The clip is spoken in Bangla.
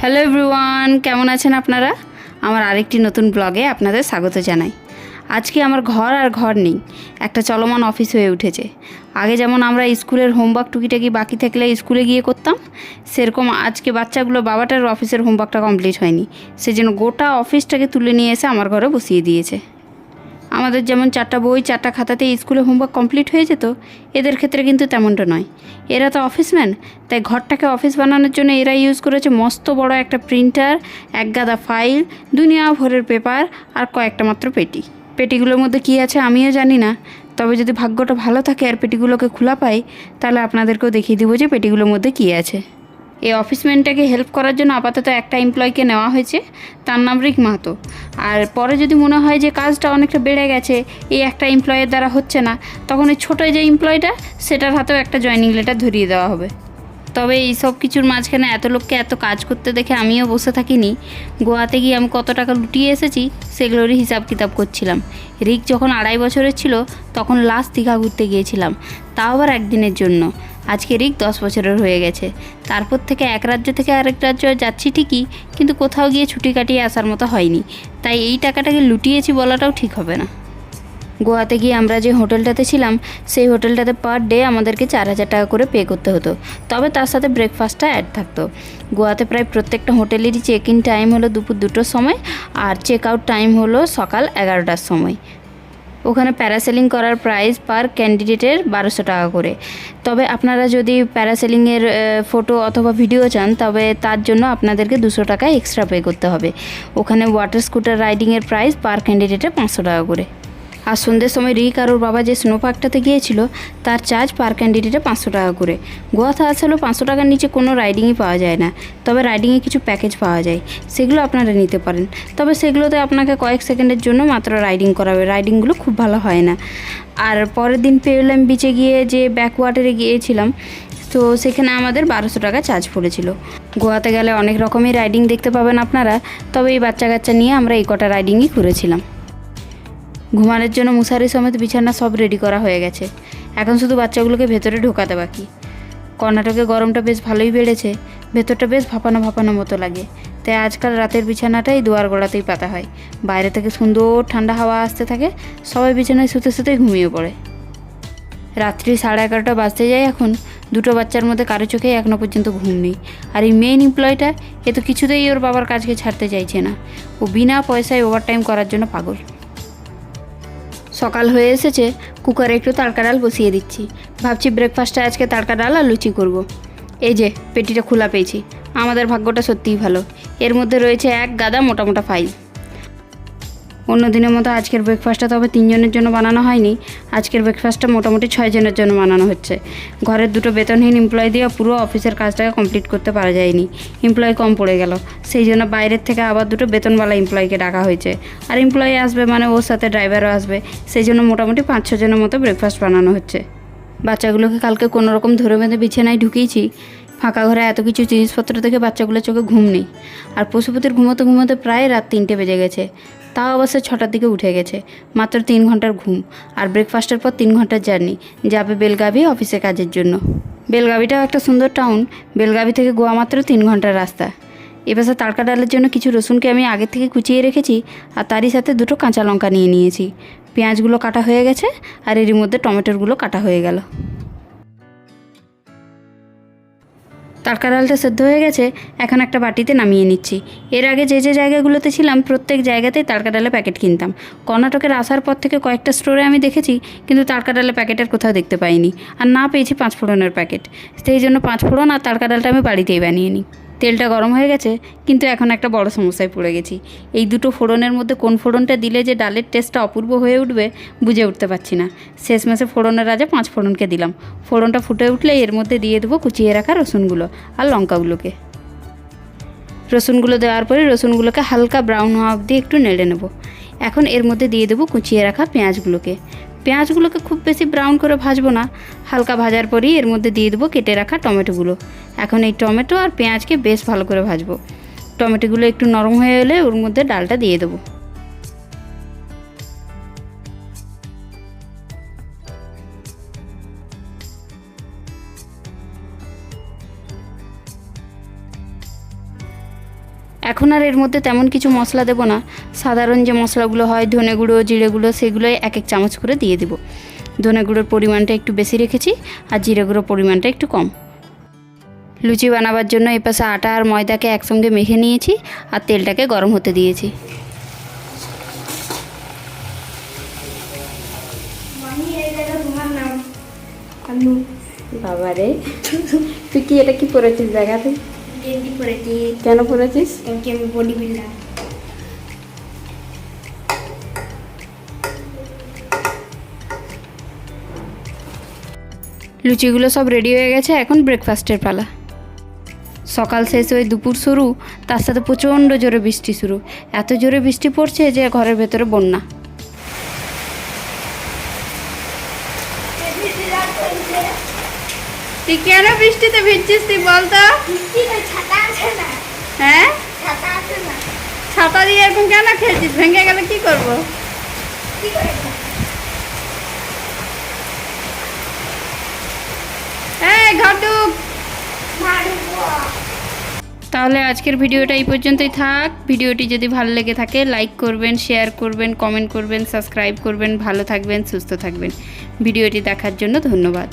হ্যালো এভরিওয়ান কেমন আছেন আপনারা? আমার আরেকটি নতুন ব্লগে আপনাদের স্বাগত জানাই। আজকে আমার ঘর আর ঘর নেই, একটা চলমান অফিস হয়ে উঠেছে। আগে যেমন আমরা স্কুলের হোমওয়ার্ক টুকিটাকি বাকি থাকলে স্কুলে গিয়ে করতাম, সেরকম আজকে বাচ্চাগুলো বাবাটার অফিসের হোমওয়ার্কটা কমপ্লিট হয়নি। সেজন্য গোটা অফিসটাকে তুলে নিয়ে এসে আমার ঘরে বসিয়ে দিয়েছে। আমাদের যেমন চারটা বই, চারটা খাতাতে স্কুলে হোমওয়ার্ক কমপ্লিট হয়ে যেত, এদের ক্ষেত্রে কিন্তু তেমনটা নয়। এরা তো অফিসম্যান তাই ঘরটাকে অফিস বানানোর জন্য এরা ইউজ করেছে মস্ত বড় একটা প্রিন্টার এক গাদা ফাইল দুনিয়া ভরের পেপার আর কয়েকটা মাত্র পেটি। পেটিগুলোর মধ্যে কী আছে আমিও জানি না, তবে যদি ভাগ্যটা ভালো থাকে আর পেটিগুলোকে খোলা পাই, তাহলে আপনাদেরকেও দেখিয়ে দেবো যে পেটিগুলোর মধ্যে কী আছে। এই অফিসম্যানটাকে হেল্প করার জন্য আপাতত একটা এমপ্লয়কে নেওয়া হয়েছে। তার নাম রিক মাহাতো। আর পরে যদি মনে হয় যে কাজটা অনেকটা বেড়ে গেছে, এই একটা এমপ্লয়ের দ্বারা হচ্ছে না, তখন এই ছোটো যে এমপ্লয়টা সেটার হাতেও একটা জয়নিং লেটার ধরিয়ে দেওয়া হবে। তবে এই সব কিছুর মাঝখানে এত লোককে এত কাজ করতে দেখে আমিও বসে থাকিনি। গোয়াতে গিয়ে আমি কত টাকা লুটিয়ে এসেছি, সেগুলোরই হিসাব কিতাব করছিলাম। রিক যখন আড়াই বছরের ছিল, তখন লাস্ট দীঘা ঘুরতে গিয়েছিলাম। তাও আবার একদিনের জন্য। আজকে রিক দশ বছরের হয়ে গেছে। তারপর থেকে এক রাজ্য থেকে আরেক রাজ্য যাচ্ছি ঠিকই, কিন্তু কোথাও গিয়ে ছুটি কাটিয়ে আসার মতো হয়নি। তাই এই টাকাটাকে লুটিয়েছি বলাটাও ঠিক হবে না। গোয়াতে গিয়ে আমরা যে হোটেলটাতে ছিলাম, সেই হোটেলটাতে পার ডে আমাদেরকে চার হাজার টাকা করে পে করতে হতো। তবে তার সাথে ব্রেকফাস্টটা অ্যাড থাকতো। গোয়াতে প্রায় প্রত্যেকটা হোটেলেরই চেক ইন টাইম হলো দুপুর দুটোর সময়, আর চেক আউট টাইম হলো সকাল এগারোটার সময়। ওখানে প্যারাসেলিং করার প্রাইস পার ক্যান্ডিডেটের বারোশো টাকা করে। তবে আপনারা যদি প্যারাসেলিংয়ের ফটো অথবা ভিডিও চান, তবে তার জন্য আপনাদেরকে দুশো টাকা এক্সট্রা পে করতে হবে। ওখানে ওয়াটার স্কুটার রাইডিংয়ের প্রাইস পার ক্যান্ডিডেটে পাঁচশো টাকা করে। আর সন্ধ্যের সময় রিক আর ওর বাবা যে স্নো পার্কটাতে গিয়েছিল, তার চার্জ পার ক্যান্ডিডেটে পাঁচশো টাকা করে। গোয়াতে আসলে পাঁচশো টাকার নিচে কোনো রাইডিংই পাওয়া যায় না। তবে রাইডিংয়ে কিছু প্যাকেজ পাওয়া যায়। সেগুলো আপনারা নিতে পারেন। তবে সেগুলোতে আপনাকে কয়েক সেকেন্ডের জন্য মাত্র রাইডিং করাবে। রাইডিংগুলো খুব ভালো হয় না। আর পরের দিন পেওলাম বিচে গিয়ে যে ব্যাকওয়াটারে গিয়েছিলাম, তো সেখানে আমাদের বারোশো টাকা চার্জ পড়েছিল। গোয়াতে গেলে অনেক রকমের রাইডিং দেখতে পাবেন আপনারা। তবে এই বাচ্চা কাচ্চা নিয়ে আমরা এই কটা রাইডিংই ঘুরেছিলাম ঘুমানোর জন্য মশারি সমেত বিছানা সব রেডি করা হয়ে গেছে। এখন শুধু বাচ্চাগুলোকে ভেতরে ঢোকাতে বাকি। কর্ণাটকে গরমটা বেশ ভালোই বেড়েছে, ভেতরটা বেশ ভাপানো ভাপানো মতো লাগে। তাই আজকাল রাতের বিছানাটাই দুয়ার গোড়াতেই পাতা হয়। বাইরে থেকে সুন্দর ঠান্ডা হাওয়া আসতে থাকে, সবাই বিছানায় শুতে শুতে ঘুমিয়ে পড়ে। রাত্রি সাড়ে এগারোটা বাজতে যায় এখন, দুটো বাচ্চার মধ্যে কারও চোখেই এখনও পর্যন্ত ঘুম নেই। আর এই মেন এমপ্লয়টা এ তো কিছুতেই ওর বাবার কাজকে ছাড়তে চাইছে না। ও বিনা পয়সায় ওভারটাইম করার জন্য পাগল। সকাল হয়ে এসেছে, কুকারে একটু তাড়কা ডাল বসিয়ে দিচ্ছি। ভাবছি ব্রেকফাস্টে আজকে তাড়কা ডাল আর লুচি করব। এই যে, পেটিটা খোলা পেয়েছি। আমাদের ভাগ্যটা সত্যিই ভালো। এর মধ্যে রয়েছে এক গাদা মোটা মোটা ফাইল অন্য দিনের মতো আজকের ব্রেকফাস্টটা তবে তিনজনের জন্য বানানো হয়নি। আজকের ব্রেকফাস্টটা মোটামুটি ছয়জনের জন্য বানানো হচ্ছে। ঘরের দুটো বেতনহীন এমপ্লয় দিয়ে পুরো অফিসের কাজটাকে কমপ্লিট করতে পারা যায়নি। এমপ্লয় কম পড়ে গেল। সেই জন্য বাইরের থেকে আবার দুটো বেতনওয়ালা এমপ্লয়কে ডাকা হয়েছে। আর এমপ্লয়ি আসবে মানে ওর সাথে ড্রাইভারও আসবে। সেই জন্য মোটামুটি পাঁচ ছজনের মতো ব্রেকফাস্ট বানানো হচ্ছে। বাচ্চাগুলোকে কালকে কোনো রকম ধরে বেঁধে বিছানায় ঢুকিয়েছি। ফাঁকা ঘরে এত কিছু জিনিসপত্র থেকে বাচ্চাগুলোর চোখে ঘুম নেই। আর পশুপতির ঘুমোতে ঘুমোতে প্রায় রাত তিনটে বেজে গেছে। তাও অবশ্য ছটার দিকে উঠে গেছে, মাত্র তিন ঘণ্টার ঘুম আর ব্রেকফাস্টের পর তিন ঘণ্টার জার্নি যাবে বেলগাভি অফিসে কাজের জন্য। বেলগাভিটাও একটা সুন্দর টাউন বেলগাভি থেকে গোয়া মাত্র তিন ঘণ্টার রাস্তা। এপাশে তাড়কা ডালের জন্য কিছু রসুনকে আমি আগে থেকে কুচিয়ে রেখেছি আর তারই সাথে দুটো কাঁচা লঙ্কা নিয়ে নিয়েছি। পেঁয়াজগুলো কাটা হয়ে গেছে আর এরই মধ্যে টমেটোরগুলো কাটা হয়ে গেল। তাড়কা ডালটা সেদ্ধ হয়ে গেছে, এখন একটা বাটিতে নামিয়ে নিচ্ছি। এর আগে যে যে জায়গাগুলোতে ছিলাম, প্রত্যেক জায়গাতেই তড়কা ডালের প্যাকেট কিনতাম। কর্ণাটকের আসার পর থেকে কয়েকটা স্টোরে আমি দেখেছি, কিন্তু তাড়কা ডালের প্যাকেটের কোথাও দেখতে পাইনি। আর না পেয়েছি পাঁচ ফোড়নের প্যাকেট। সেই জন্য পাঁচ ফোড়ন আর তাড়কা ডালটা আমি বাড়িতেই বানিয়ে নিই। তেলটা গরম হয়ে গেছে, কিন্তু এখন একটা বড় সমস্যায় পড়ে গেছি। এই দুটো ফোড়নের মধ্যে কোন ফোড়নটা দিলে যে ডালের টেস্টটা অপূর্ব হয়ে উঠবে বুঝে উঠতে পারছি না। শেষ মাসে ফোড়নের রাজা পাঁচ ফোড়নকে দিলাম। ফোড়নটা ফুটে উঠলে এর মধ্যে দিয়ে দেবো কুচিয়ে রাখা রসুনগুলো আর লঙ্কাগুলোকে। রসুনগুলো দেওয়ার পরে রসুনগুলোকে হালকা ব্রাউন হওয়া অবধি একটু নেড়ে নেব। এখন এর মধ্যে দিয়ে দেবো কুচিয়ে রাখা পেঁয়াজগুলোকে। পেঁয়াজগুলোকে খুব বেশি ব্রাউন করে ভাজবো না। হালকা ভাজার পরই এর মধ্যে দিয়ে দেবো কেটে রাখা টমেটোগুলো। এখন এই টমেটো আর পেঁয়াজকে বেশ ভালো করে ভাজবো। টমেটোগুলো একটু নরম হয়ে এলে ওর মধ্যে ডালটা দিয়ে দেবো। এখন আর এর মধ্যে তেমন কিছু মশলা দেবো না। সাধারণ যে মশলাগুলো হয়, ধনে গুঁড়ো, জিরে গুঁড়ো, সেগুলোই এক এক চামচ করে দিয়ে দেবো। ধনে গুঁড়োর পরিমাণটা একটু বেশি রেখেছি আর জিরে গুঁড়োর পরিমাণটা একটু কম। লুচি বানাবার জন্য এই পাশে আটা আর ময়দাকে একসঙ্গে মেখে নিয়েছি আর তেলটাকে গরম হতে দিয়েছি। বাবা রে তুই কি এটা কি পরেছিস দেখা তুই গেঞ্জি পরেছি কেন পরেছিস কারণ আমি বডি বিল্ডার লুচিগুলো সব রেডি হয়ে গেছে এখন ব্রেকফাস্টের পালা। সকাল শেষ হয়ে দুপুর শুরু তার সাথে প্রচণ্ড জোরে বৃষ্টি শুরু। এত জোরে বৃষ্টি পড়ছে যে ঘরের ভেতরে বন্যা। তুই কেন বৃষ্টিতে ভিজছিস তুই বলতো হ্যাঁ? ছাতা দিয়ে এরকম কেন খেলছিস? ভেঙে গেলে কি করব? কি করে এই ঘর ঢুক। মারবো তাহলে আজকের ভিডিওটা এই পর্যন্তই থাক। ভিডিওটি যদি ভালো লেগে থাকে লাইক করবেন শেয়ার করবেন কমেন্ট করবেন সাবস্ক্রাইব করবেন। ভালো থাকবেন সুস্থ থাকবেন। ভিডিওটি দেখার জন্য ধন্যবাদ।